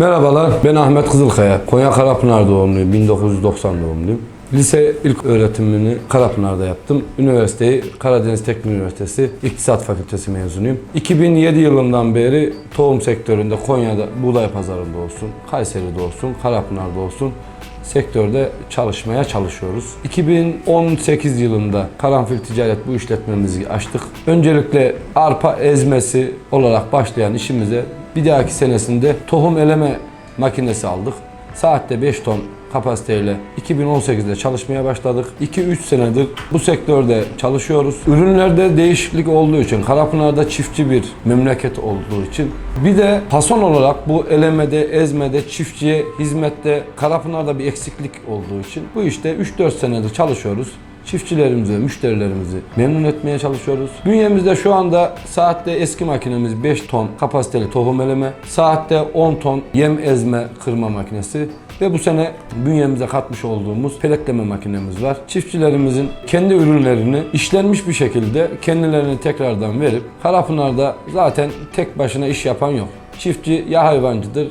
Merhabalar, ben Ahmet Kızılkaya. Konya Karapınar doğumluyum, 1990 doğumluyum. Lise ilk öğretimini Karapınar'da yaptım. Üniversiteyi Karadeniz Teknik Üniversitesi İktisat Fakültesi mezunuyum. 2007 yılından beri tohum sektöründe Konya'da buğday pazarında olsun, Kayseri'de olsun, Karapınar'da olsun sektörde çalışmaya çalışıyoruz. 2018 yılında Karanfil Ticaret bu işletmemizi açtık. Öncelikle arpa ezmesi olarak başlayan işimize bir dahaki senesinde tohum eleme makinesi aldık. Saatte 5 ton kapasiteyle 2018'de çalışmaya başladık. 2-3 senedir bu sektörde çalışıyoruz. Ürünlerde değişiklik olduğu için, Karapınar'da çiftçi bir memleket olduğu için bir de fason olarak bu elemede, ezmede, çiftçiye, hizmette Karapınar'da bir eksiklik olduğu için bu işte 3-4 senedir çalışıyoruz çiftçilerimizi, müşterilerimizi memnun etmeye çalışıyoruz. Bünyemizde şu anda saatte eski makinemiz 5 ton kapasiteli tohum eleme, saatte 10 ton yem ezme kırma makinesi ve bu sene bünyemize katmış olduğumuz peletleme makinemiz var. Çiftçilerimizin kendi ürünlerini işlenmiş bir şekilde kendilerini tekrardan verip Karapınar'da zaten tek başına iş yapan yok. Çiftçi ya hayvancıdır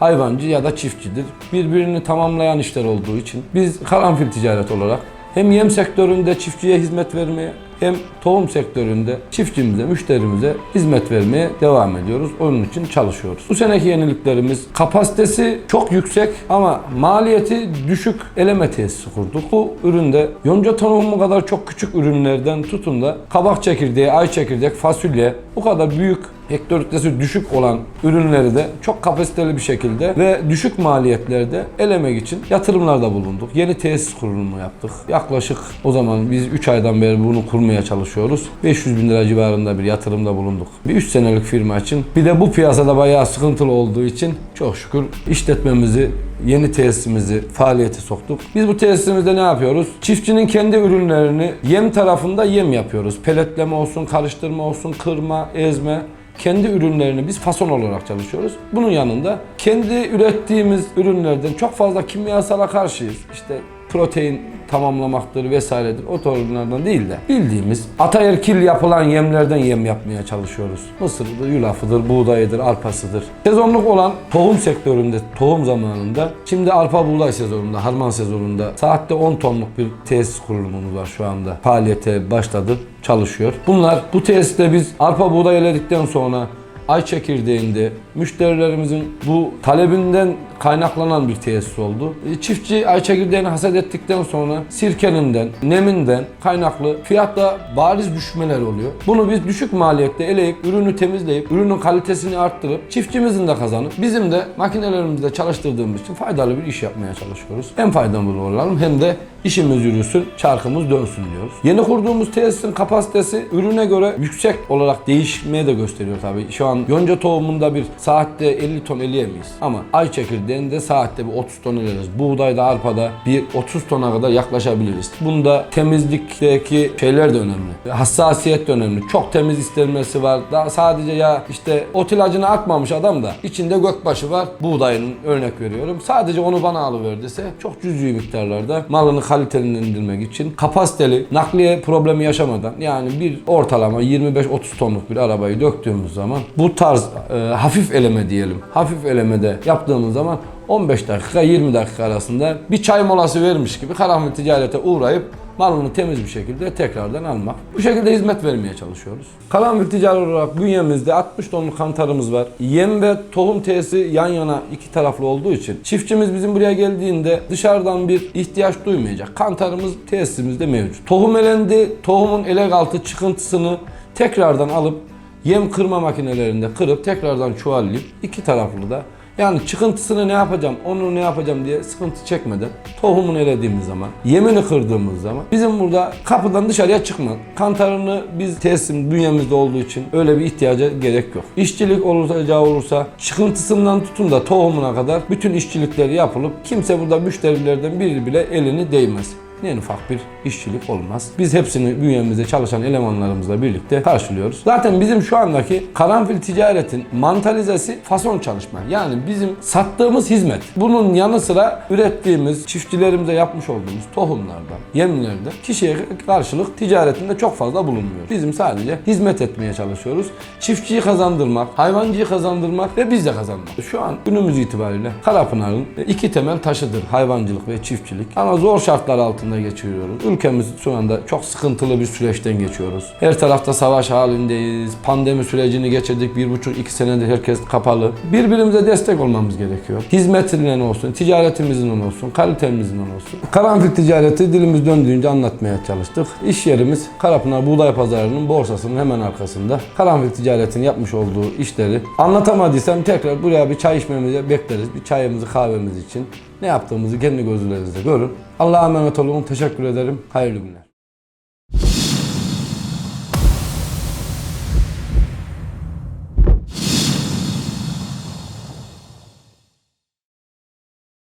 hayvancı ya da çiftçidir. Birbirini tamamlayan işler olduğu için biz karanfil ticaret olarak hem yem sektöründe çiftçiye hizmet vermeye hem tohum sektöründe çiftçimize, müşterimize hizmet vermeye devam ediyoruz. Onun için çalışıyoruz. Bu seneki yeniliklerimiz kapasitesi çok yüksek ama maliyeti düşük eleme tesisi kurduk. Bu üründe yonca tohumu kadar çok küçük ürünlerden tutun da kabak çekirdeği, ay çekirdek, fasulye bu kadar büyük hektolitesi düşük olan ürünleri de çok kapasiteli bir şekilde ve düşük maliyetlerde elemek için yatırımlarda bulunduk. Yeni tesis kurulumu yaptık. Yaklaşık o zaman biz 3 aydan beri bunu kurmaya çalışıyoruz. 500 bin lira civarında bir yatırımda bulunduk. Bir 3 senelik firma için. Bir de bu piyasada bayağı sıkıntılı olduğu için çok şükür işletmemizi yeni tesisimizi faaliyete soktuk. Biz bu tesisimizde ne yapıyoruz? Çiftçinin kendi ürünlerini yem tarafında yem yapıyoruz. Peletleme olsun, karıştırma olsun, kırma, ezme kendi ürünlerini biz fason olarak çalışıyoruz. Bunun yanında kendi ürettiğimiz ürünlerden çok fazla kimyasala karşıyız. İşte protein tamamlamaktır vesairedir. O tohumlardan değil de bildiğimiz ataerkil yapılan yemlerden yem yapmaya çalışıyoruz. Mısırıdır, yulafıdır, buğdayıdır, arpasıdır. Sezonluk olan tohum sektöründe, tohum zamanında şimdi arpa buğday sezonunda, harman sezonunda saatte 10 tonluk bir tesis kurulumumuz var şu anda. Faaliyete başladı, çalışıyor. Bunlar bu tesiste biz arpa buğday eledikten sonra ay çekirdeğinde müşterilerimizin bu talebinden kaynaklanan bir tesis oldu. E, Çiftçi ay çekirdeğini hasat ettikten sonra sirkeninden, neminden kaynaklı fiyatta bariz düşmeler oluyor. Bunu biz düşük maliyette eleyip, ürünü temizleyip, ürünün kalitesini arttırıp, çiftçimizin de kazanıp, bizim de makinelerimizde çalıştırdığımız için faydalı bir iş yapmaya çalışıyoruz. Hem faydalı olalım hem de işimiz yürüsün, çarkımız dönsün diyoruz. Yeni kurduğumuz tesisin kapasitesi ürüne göre yüksek olarak değişmeye de gösteriyor tabii. Şu an yonca tohumunda bir saatte 50 ton eleyemeyiz. Ama ay çekirdeğinde saatte bir 30 ton eleriz. Buğdayda, arpada bir 30 tona kadar yaklaşabiliriz. Bunda temizlikteki şeyler de önemli. Hassasiyet de önemli. Çok temiz istenmesi var. Daha sadece ya işte ot ilacını atmamış adam da içinde gökbaşı var. Buğdayının örnek veriyorum. Sadece onu bana alıver dese çok cüzi miktarlarda malını kalitelendirmek için kapasiteli nakliye problemi yaşamadan yani bir ortalama 25-30 tonluk bir arabayı döktüğümüz zaman bu tarz e, hafif eleme diyelim. Hafif elemede yaptığımız zaman 15 dakika 20 dakika arasında bir çay molası vermiş gibi karanfil ticarete uğrayıp malını temiz bir şekilde tekrardan almak. Bu şekilde hizmet vermeye çalışıyoruz. Karanfil ticaret olarak bünyemizde 60 tonluk kantarımız var. Yem ve tohum tesisi yan yana iki taraflı olduğu için çiftçimiz bizim buraya geldiğinde dışarıdan bir ihtiyaç duymayacak. Kantarımız tesisimizde mevcut. Tohum elendi, tohumun elek altı çıkıntısını tekrardan alıp yem kırma makinelerinde kırıp tekrardan çuvallayıp iki taraflı da yani çıkıntısını ne yapacağım, onu ne yapacağım diye sıkıntı çekmeden tohumunu elediğimiz zaman, yemini kırdığımız zaman bizim burada kapıdan dışarıya çıkma. Kantarını biz tesisim bünyemizde olduğu için öyle bir ihtiyaca gerek yok. İşçilik olacağı olursa çıkıntısından tutun da tohumuna kadar bütün işçilikleri yapılıp kimse burada müşterilerden biri bile elini değmez. En ufak bir işçilik olmaz. Biz hepsini bünyemizde çalışan elemanlarımızla birlikte karşılıyoruz. Zaten bizim şu andaki karanfil ticaretin mantalizesi fason çalışma. Yani bizim sattığımız hizmet. Bunun yanı sıra ürettiğimiz, çiftçilerimize yapmış olduğumuz tohumlardan, yemlerden kişiye karşılık ticaretinde çok fazla bulunmuyor. Bizim sadece hizmet etmeye çalışıyoruz. Çiftçiyi kazandırmak, hayvancıyı kazandırmak ve biz de kazanmak. Şu an günümüz itibariyle Karapınar'ın iki temel taşıdır hayvancılık ve çiftçilik. Ama zor şartlar altında geçiriyoruz. Ülkemiz şu anda çok sıkıntılı bir süreçten geçiyoruz. Her tarafta savaş halindeyiz. Pandemi sürecini geçirdik. Bir buçuk iki senedir herkes kapalı. Birbirimize destek olmamız gerekiyor. Hizmetinden olsun, ticaretimizden olsun, kalitemizden olsun. Karanfil ticareti dilimiz döndüğünce anlatmaya çalıştık. İş yerimiz Karapınar Buğday Pazarı'nın borsasının hemen arkasında. Karanfil ticaretin yapmış olduğu işleri anlatamadıysam tekrar buraya bir çay içmemize bekleriz. Bir çayımızı kahvemiz için ne yaptığımızı kendi gözlerinizle görün. Allah'a emanet olun. Teşekkür ederim. Hayırlı günler.